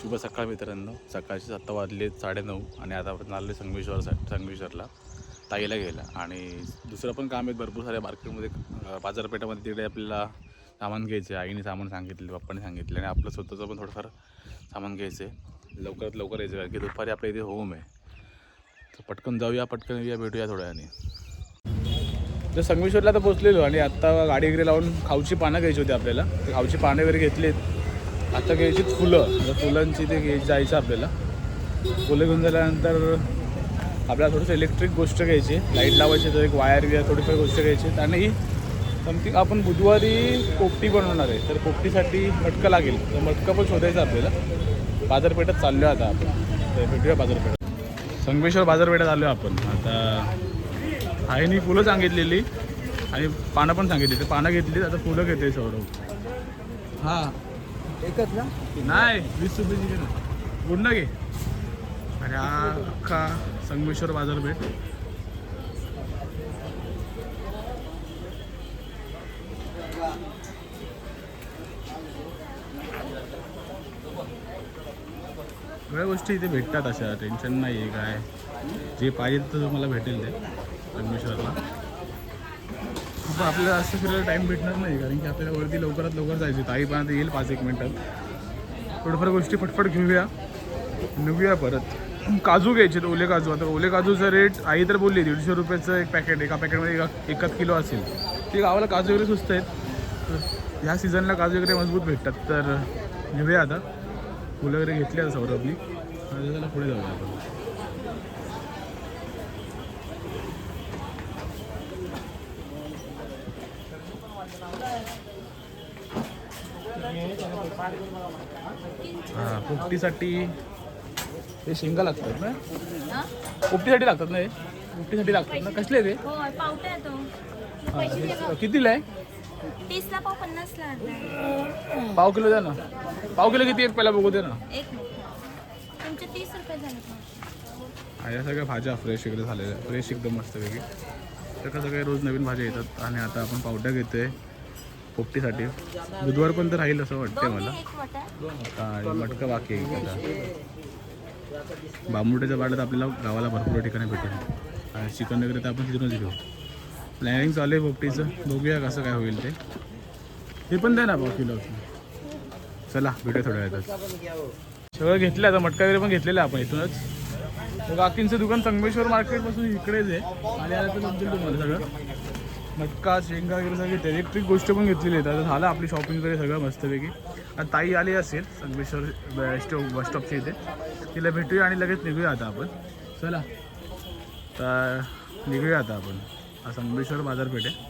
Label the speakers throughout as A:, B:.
A: शुभ सकाळ मित्रांनो. सकाळचे सत्ता वाजले साडेनऊ आणि आता आपण आलो संगमेश्वर संगमेश्वरला ताईला गेला आणि दुसरं पण काम आहेत भरपूर साऱ्या मार्केटमध्ये बाजारपेठामध्ये तिकडे आपल्याला सामान घ्यायचं आहे आईने सामान सांगितले पप्पाने सांगितले आणि आपलं स्वतःचं पण थोडंफार सामान घ्यायचं आहे लवकरात लवकर यायचं कारण की दुपारी आपल्या इथे होम आहे. तर पटकन जाऊया पटकन येऊया भेटूया थोड्या तर संगमेश्वरला तर पोचलेलो आणि आत्ता गाडी वगैरे लावून खाऊची पानं घ्यायची होती आपल्याला. तर खाऊची पानं वगैरे घेतलीत. आता घ्यायची फुलं. तर फुलांची ते घ्यायची जायचं आपल्याला. फुलं घेऊन झाल्यानंतर आपल्याला थोडंसं इलेक्ट्रिक गोष्ट घ्यायची. लाइट लावायची तर एक वायर बियर थोडीफार गोष्ट घ्यायची. आणि समथिंग आपण बुधवारी पोपटी बनवणार आहे. तर पोपटीसाठी मटकं लागेल. तर मटकं पण शोधायचं आपल्याला. बाजारपेठात चाललो आहे आता आपण. तर भेटूया बाजारपेठात. संगमेश्वर बाजारपेठात आलो आपण. आता आईने फुलं सांगितलेली आणि पानं पण सांगितली. तर पानं घेतली आता फुलं घेते सौरव हां.
B: एकच ना?
A: नाही वीस रुपयाची घे ना. गुंड घे. अरे हा अख्खा संगमेश्वर बाजारपेठ सगळ्या गोष्टी इथे भेटतात अशा. टेन्शन नाही आहे काय. जे पाहिजे तर तुम्हाला भेटेल ते संगमेश्वरला. पण आपल्याला असं फिरायला टाईम भेटणार नाही कारण की आपल्याला वरती लवकरात लवकर जायचं ताई पण येईल पाच एक मिनटात थोडंफार गोष्टी फटफट घेऊया. निघूया परत. काजू घ्यायचे ओले काजू. आता ओले काजूचा रेट आई तर बोलली दीडशे रुपयाचं एक पॅकेट एका पॅकेटमध्ये एका किलो असेल. ते गावाला काजू वगैरे स्वस्त आहेत. ह्या सीझनला काजू वगैरे मजबूत भेटतात. तर घेऊया आता. फुलं वगैरे घेतली आता सौरभनी. त्याला पुढे जाऊया आपण. हां पोपटीसाठी हे शेंगा लागतात ना? पोपटीसाठी लागतात ना हे? पोपटीसाठी लागतात ना? कसले ते
C: होय पावटा येतो
A: हां, कितीला आहे?
C: तीसला पाव पन्नासला अर्धा
A: पाव किलो द्या ना. पाव किलो किती आहेत? पहिला बघू दे ना.
C: एक मिनिट. तुमचे तीस रुपये झाले पाव.
A: या सगळ्या भाज्या फ्रेश वगैरे झालेल्या फ्रेश एकदम मस्त वेगळी तर कसं काय रोज नवीन भाज्या येतात आणि आता आपण पावट्या घेतोय. पोपटीसाठी. बुधवार पण तर राहील असं वाटतंय मला. आता मटका बाकी आहे आता बांबुट्याच्या वाड्यात आपल्याला गावाला भरपूर ठिकाणी भेटेल. आणि चिकन वगैरे तर आपण तिथूनच घेऊ. प्लॅनिंग चालू आहे पोपटीचं. बघूया कसं काय होईल ते. हे पण द्या ना पाव किलो. चला भेटूया थोड्या वेळातच. सगळं घेतलं आता मटका वगैरे पण घेतलेलं आहे आपण इथूनच. काकींचं दुकान संगमेश्वर मार्केटपासून इकडेच आहे. आणि समजेल तुम्हाला सगळं. मटका शेंगा वगैरे सगळी इलेक्ट्रिक गोष्ट पण घेतलेली आहेत. आता झालं आपली शॉपिंग वगैरे सगळं मस्तपैकी. आता ताई आली असेल संगमेश्वर स्टॉप बस स्टॉपच्या इथे. तिला भेटूया आणि लगेच निघूया आता आपण. चला. तर निघूया आता आपण. हा संगमेश्वर बाजारपेठ आहे.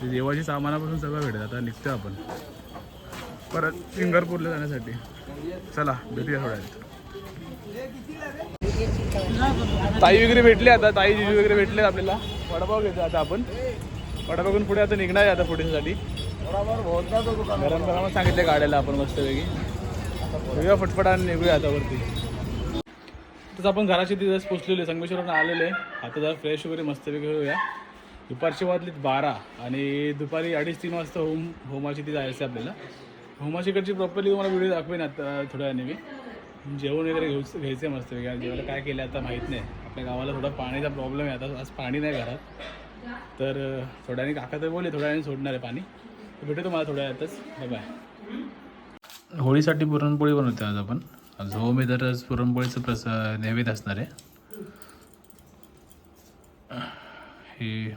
A: ते देवाची सामानापासून सगळं भेटेल. आता निघतो आपण. परत सिंगरपूरला जाण्यासाठी. चला भेटूया थोड्या वेळात. ताई वगैरे भेटले आता. ताई जिजू वगैरे भेटले आपल्याला. वडापाव घेतो आता आपण. वडापावून पुढे आता निघणार आहे आता पुढेसाठी गरम गरम सांगितले गाड्याला आपण मस्त वेगळी घेऊया फटफट आणि निघूया आता वरती. तसं आपण घराच्या दिवस पोचलेले संगमेश्वरून आलेले आता जरा फ्रेश वगैरे मस्तपैकी होऊया. दुपारची वाजलीत बारा आणि दुपारी अडीच तीन वाजता होम होमाची ती जायचं आहे आपल्याला. होमाशीकडची प्रॉपरली तुम्हाला व्हिडिओ दाखवेन आता थोड्या वेळाने मी. जेवण वगैरे घेऊ घ्यायचं आहे मस्त वेगळ्या जेवायला काय केलं आता माहीत नाही. आपल्या गावाला थोडा पाण्याचा प्रॉब्लेम आहे. आता आज पाणी नाही घरात. तर थोड्याने काका तर बोलले थोड्या वेळाने सोडणार आहे पाणी. तर भेटू तुम्हाला थोड्या वेळातच बाय बाय होळीसाठी पुरणपोळी बनवते आज आपण. आज होम मी तर पुरणपोळीचं प्रस नैवेद्य असणार आहे. हे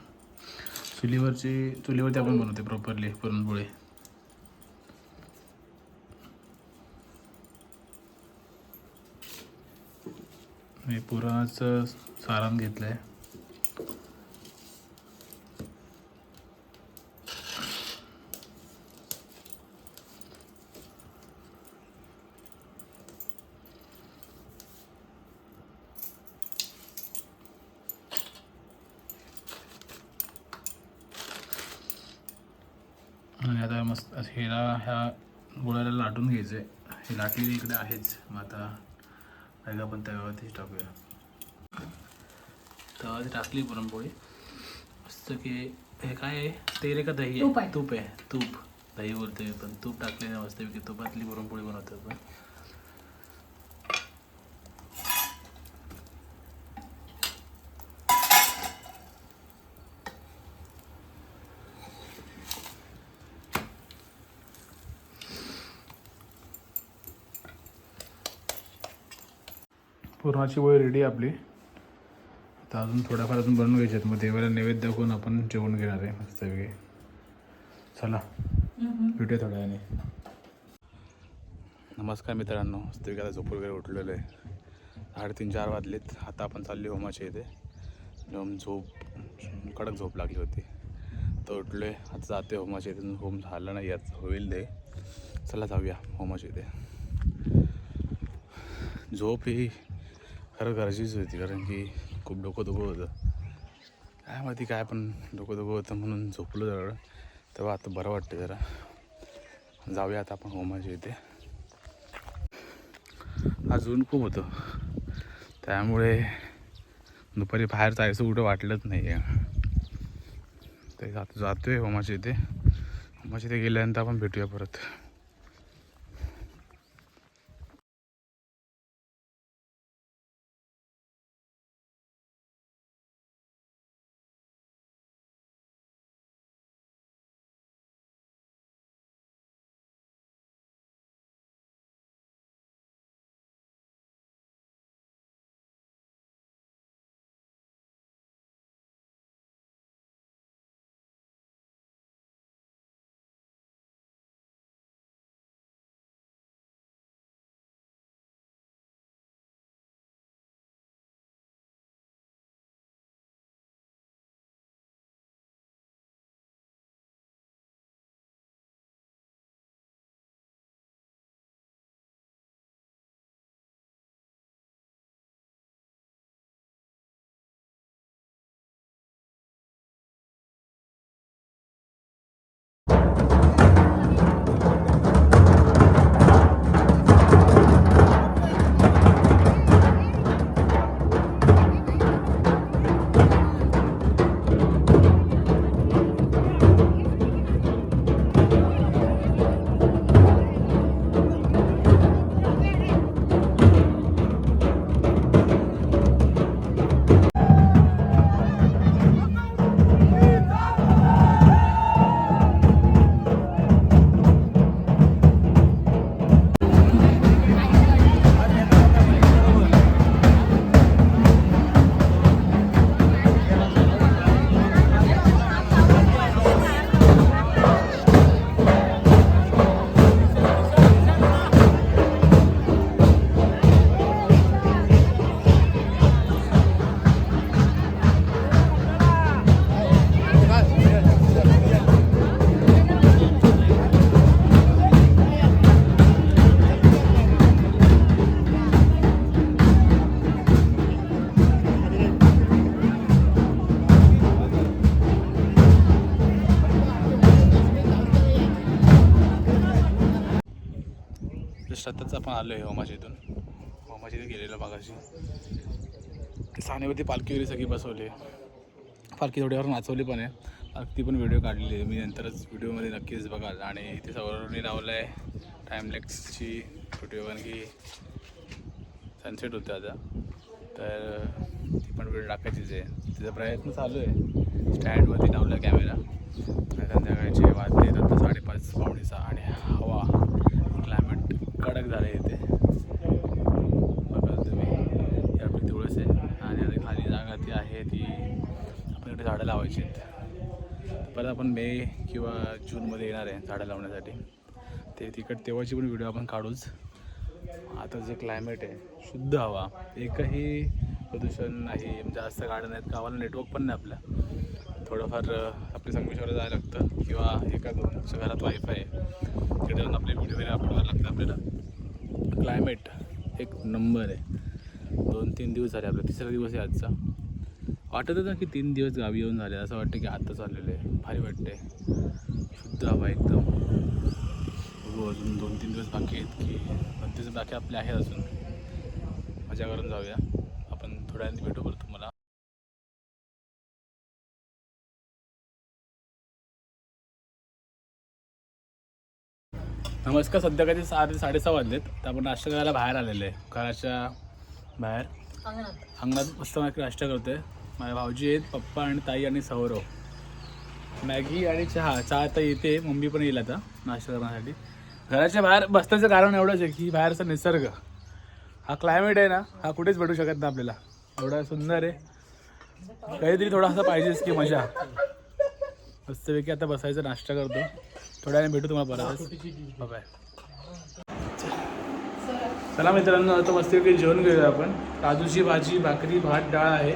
A: चुलीवरची चुलीवरती आपण बनवते प्रॉपरली पुरणपोळी. मी पुरणाचं सारण घेतलं आहे आणि आता मस्त हेला ह्या गोळ्याला लाटून घ्यायचं. आहे हे लाटलेली इकडे आहेच. मग आता काय आपण तव्यावरतीच टाकूया. तव्यावरती टाकली पुरणपोळी. मस्त की हे काय आहे? तेल का दही आहे. तूप आहे. तूप दही बोलतोय पण तूप टाकलेलं मस्त की तुपातली पुरणपोळी बनवतो आपण. पुरणाची वय रेडी आपली. आता अजून थोड्याफार अजून बनवून घ्यायचे आहेत. मग देवाला नैवेद्य दाखवून आपण जेवण घेणार आहे. मस्त वेगळे चला भेटूया थोड्या वेळाने. नमस्कार मित्रांनो. मस्त आता झोप वगैरे उठलेलो आहे. साडेतीन चार वाजलेत. आता आपण चालले होमाच्या इथे. एकदम झोप कडक झोप लागली होती. तर उठलो आहे आता जाते होमाच्या इथे. होम झालं नाही. यात होईल दे चला जाऊया होमाच्या इथे. झोप ही खरं गरजेची होती कारण की खूप डोकं दुखं होतं. काय माहिती काय पण डोकं दुखं होतं म्हणून झोपलो जरा तेव्हा आता बरं वाटतं जरा. जाऊया आता आपण होमाच्या इथे. आज ऊन खूप होतं. त्यामुळे दुपारी बाहेर जायचं कुठं वाटलंच नाही आहे ते जातो जातो आहे होमाच्या इथे. होमाच्या इथे गेल्यानंतर आपण भेटूया परत. महाराष्ट्रातच आपण आलो आहे होमाच्या इथून होमाच्या इथे गेलेलो मागाशी. सानेवरती पालखी वगैरे सगळी बसवली पालखी थोड्यावर नाचवली पण आहे. ती पण व्हिडिओ काढलेली आहे. मी नंतरच व्हिडिओमध्ये नक्कीच बघाल आणि इथे सौरवनी लावलं आहे टाईमलेक्सची व्हिडिओ कारण की सनसेट होतं आता. तर ती पण व्हिडिओ टाकायचीच आहे. तिचा प्रयत्न चालू आहे. स्टँडवरती लावला कॅमेरा आणि संध्याकाळचे वाजले आता साडेपाच पावणे आणि हवा. कडक झाले इथे. बघा तुम्ही. याकडे तुळस आहे आणि आता खाली जागा ती आहे ती आपल्याकडे झाडं लावायची आहेत. परत आपण मे किंवा जूनमध्ये येणार आहे झाडं लावण्यासाठी. ते तिकड तेव्हाची पण व्हिडिओ आपण काढूच. आता जे क्लायमेट आहे शुद्ध हवा. एकही प्रदूषण नाही. म्हणजे जास्त गाड्या नाहीत. गावाला नेटवर्क पण नाही आपल्या थोडंफार अं, आपल्या संगमेश्वरला जायला लागतं किंवा एका दोनच्या घरात वायफाय आहे. तिथे जाऊन आपले व्हिडिओ वगैरे अपलोड करायला लागतं आपल्याला. क्लायमेट एक नंबर आहे. दोन तीन दिवस झाले आपला तिसरा दिवस आहे आजचा. वाटत होतं की तीन दिवस गावी येऊन झाले असं वाटतं की आत्ता चाललेलं आहे. भारी वाटते शुद्ध हवा एकदम. बघू अजून दोन तीन दिवस बाकी आहेत की दोन तीन दिवस बाकी आपले आहेत अजून. मजा करून जाऊया. आपण थोड्या वेळाने भेटू परत. नमस्कार सध्या कधी साडे साडेसहा वाजलेत तर आपण नाश्ता करायला बाहेर आलेले आहे. घराच्या बाहेर. अंगणात. मस्त नाश्ता करतोय. माझ्या भाऊजी आहेत पप्पा आणि ताई आणि सौरव. मॅगी आणि चहा. चहा आता येते मम्मी पण येईल आता नाश्ता करण्यासाठी. घराच्या बाहेर बसण्याचं कारण एवढंच आहे की बाहेरचा निसर्ग हा क्लायमेट आहे ना हा कुठेच भेटू शकत नाही आपल्याला. एवढा सुंदर आहे. काहीतरी थोडासा पाहिजेच की मजा. मस्तपैकी आता बसायचं नाश्ता करतो. थोड्या वेळाने भेटू तुम्हाला परत. बाय चला मित्रांनो आता मस्तपैकी जेवण घेऊया आपण. काजूची भाजी भाकरी भात डाळ आहे.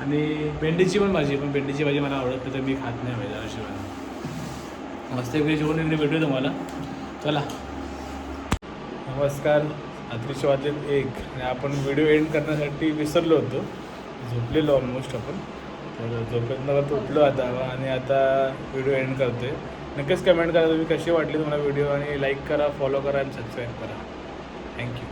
A: आणि भेंडीची पण भाजी पण भेंडीची भाजी मला आवडत नाही तर मी खात नाही माझ्या शिवाय मस्तपैकी जेवण वगैरे भेटू तुम्हाला. चला. नमस्कार. रात्रीचे वाजलेत एक. आणि आपण व्हिडिओ एंड करण्यासाठी विसरलो होतो. झोपलेलो ऑलमोस्ट आपण. तर जोपर्यंत मला तुटलो आता आणि आता व्हिडिओ एंड करतोय नक्कीच कमेंट करा तुम्ही कशी वाटली तुम्हाला व्हिडिओ आणि लाईक करा फॉलो करा आणि सबस्क्राईब करा. थँक्यू